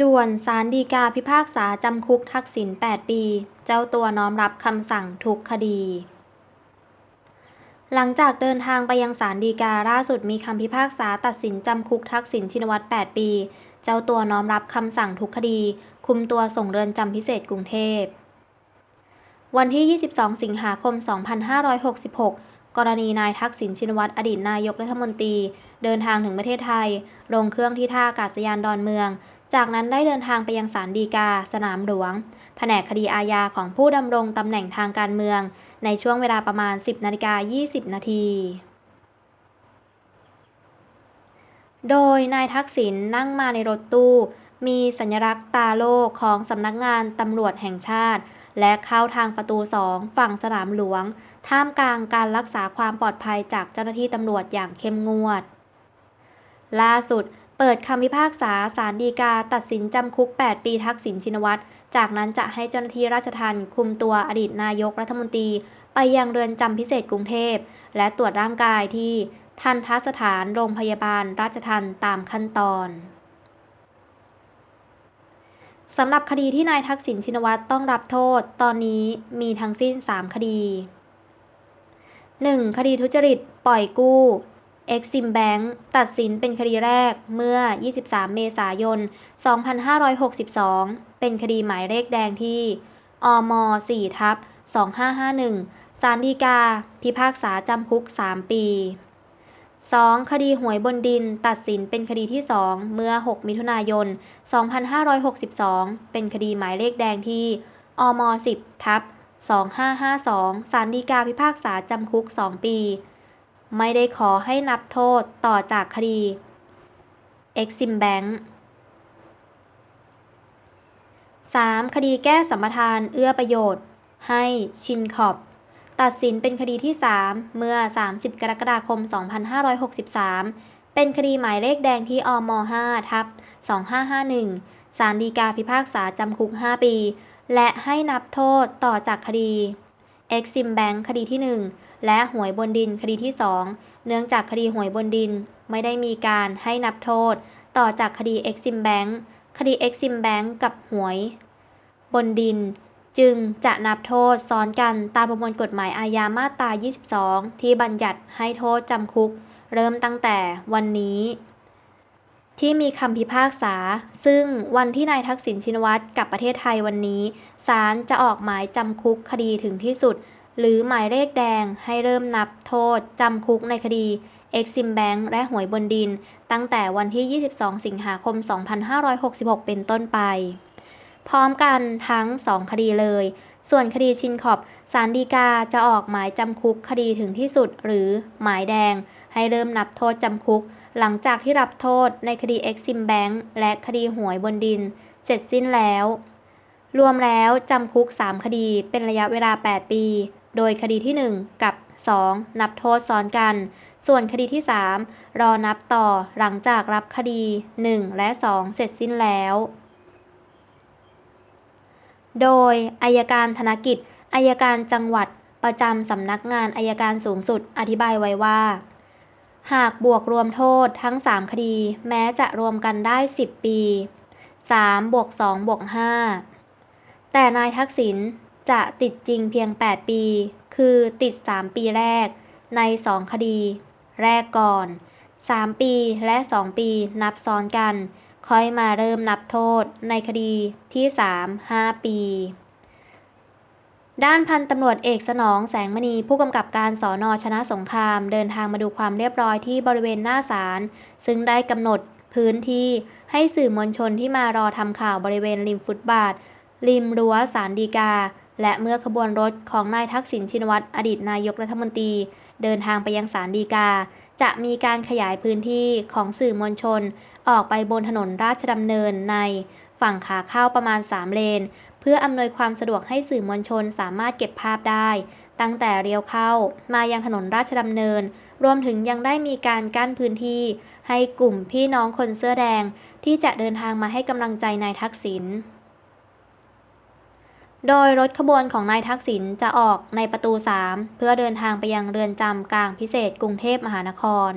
ด่วน ศาลฎีกาพิพากษาจำคุกทักษิณ 8 ปี เจ้าตัวน้อมรับคำสั่งทุกคดี หลังจากเดินทางไปยังศาลฎีกาล่าสุดมีคำพิพากษาตัดสินจำคุกทักษิณชินวัตร 8 ปี เจ้าตัวน้อมรับคำสั่งทุกคดี คุมตัวส่งเรือนจำพิเศษกรุงเทพ วันที่ 22 สิงหาคม 2566กรณีนายทักษิณชินวัตรอดีตนายกรัฐมนตรี เดินทางถึงประเทศไทย ลงเครื่องที่ท่าอากาศยานดอนเมือง จากนั้นได้เดินทางไปยังศาลฎีกา สนามหลวง แผนกคดีอาญาของผู้ดำรงตำแหน่งทางการเมือง ในช่วงเวลาประมาณ 10นาฬิกา20 นาที โดยนายทักษิณนั่งมาในรถตู้ มีสัญลักษณ์ตาโล่ของสำนักงานตำรวจแห่งชาติ และเข้าทางประตูสองฝั่งสนามหลวง ท่ามกลางการรักษาความปลอดภัยจากเจ้าหน้าที่ตำรวจอย่างเข้มงวด ล่าสุด เปิดคำพิพากษาศาลฎีกา ตัดสินจำคุก 8 ปีทักษิณชินวัตร จากนั้นจะให้เจ้าหน้าที่ราชทัณฑ์คุมตัวอดีตนายกรัฐมนตรี ไปยังเรือนจำพิเศษกรุงเทพ และตรวจร่างกายที่ทันทสถานโรงพยาบาลราชทัณฑ์ตามขั้นตอนสำหรับคดีที่นายทักษิณชินวัตรต้องรับโทษ ตอนนี้มีทั้งสิ้น 3 คดี 1. คดีทุจริต ปล่อยกู้ Exim Bank ตัดสินเป็นคดีแรกเมื่อ 23 เมษายน 2562 เป็นคดีหมายเลขแดงที่อม4ทับ2551 ศาลฎีกา พิพากษาจำคุก 3 ปี 2. คดีหวยบนดิน ตัดสินเป็นคดีที่ 2 เมื่อ 6 มิถุนายน 2562 เป็นคดีหมายเลขแดงที่อม10ทับ2552 ศาลฎีกาพิพากษาจำคุก 2 ปี ไม่ได้ขอให้นับโทษต่อจากคดี Exim Bank 3. คดีแก้สัมปทานเอื้อประโยชน์ ให้ชินขอบ ตัดสินเป็นคดีที่ 3 เมื่อ 30 กรกฎาคม 2563 เป็นคดีหมายเลขแดงที่อม5ทับ2551 ศาลฎีกาพิพากษาจำคุก 5 ปี และให้นับโทษต่อจากคดี Exim Bank คดีที่ 1 และหวยบนดินคดีที่ 2 เนื่องจากคดีหวยบนดินไม่ได้มีการให้นับโทษ ต่อจากคดี Exim Bank คดี Exim Bank กับหวย บนดิน จึงจะนับโทษซ้อนกันตามประมวลกฎหมายอาญามาตรา 22 ที่บัญญัติให้โทษจำคุก เริ่มตั้งแต่วันนี้ ที่มีคำพิพากษา ซึ่งวันที่นายทักษิณชินวัตรกลับประเทศไทยวันนี้ ศาลจะออกหมายจำคุกคดีถึงที่สุด หรือหมายเลขแดงให้เริ่มนับโทษจำคุกในคดี Exim Bank และหวยบนดิน ตั้งแต่วันที่ 22 สิงหาคม 2566 เป็นต้นไป พร้อมกันทั้ง2คดีเลย ส่วนคดีชินขอบศาลฎีกาจะออกหมายจำคุกคดีถึงที่สุดหรือหมายแดง ให้เริ่มนับโทษจำคุก หลังจากที่รับโทษในคดี Exim Bank และคดีหวยบนดิน เสร็จสิ้นแล้ว รวมแล้วจำคุก 3 คดีเป็นระยะเวลา 8 ปี โดยคดีที่ 1 กับ 2 นับโทษซ้อนกัน ส่วนคดีที่ 3 รอนับต่อหลังจากรับคดี 1 และ 2 เสร็จสิ้นแล้ว โดยอายการธนกิจอายการจังหวัดประจำสำนักงานอายการสูงสุดอธิบายไว้ว่า หากบวกรวมโทษทั้ง 3 คดี แม้จะรวมกันได้ 10 ปี 3 บวก 2 บวก 5 แต่นายทักษิณจะติดจริงเพียง 8 ปี คือติด 3 ปีแรก ใน 2 คดี แรกก่อน 3 ปีและ 2 ปีนับซ้อนกัน ค่อยมาเริ่มนับโทษในคดีที่ 3 5 ปี ด้านพันตำรวจเอกสนองแสงมณีผู้กำกับการสอนอชนะสงครามเดินทางมาดูความเรียบร้อยที่บริเวณหน้าศาลซึ่งได้กำหนดพื้นที่ให้สื่อมวลชนที่มารอทำข่าวบริเวณริมฟุตบาท ริมรั้วศาลฎีกา และเมื่อขบวนรถของนายทักษิณชินวัตรอดีตนายกรัฐมนตรี เดินทางไปยังศาลฎีกา จะมีการขยายพื้นที่ของสื่อมวลชน ออกไปบนถนนราชดำเนินในฝั่งขาเข้าประมาณ 3 เลน เพื่ออำนวยความสะดวกให้สื่อมวลชนสามารถเก็บภาพได้ ตั้งแต่เลี้ยวเข้ามายังถนนราชดำเนิน รวมถึงยังได้มีการกั้นพื้นที่ ให้กลุ่มพี่น้องคนเสื้อแดง ที่จะเดินทางมาให้กำลังใจนายทักษิณ โดยรถขบวนของนายทักษิณจะออกในประตู 3 เพื่อเดินทางไปยังเรือนจำกลางพิเศษกรุงเทพมหานคร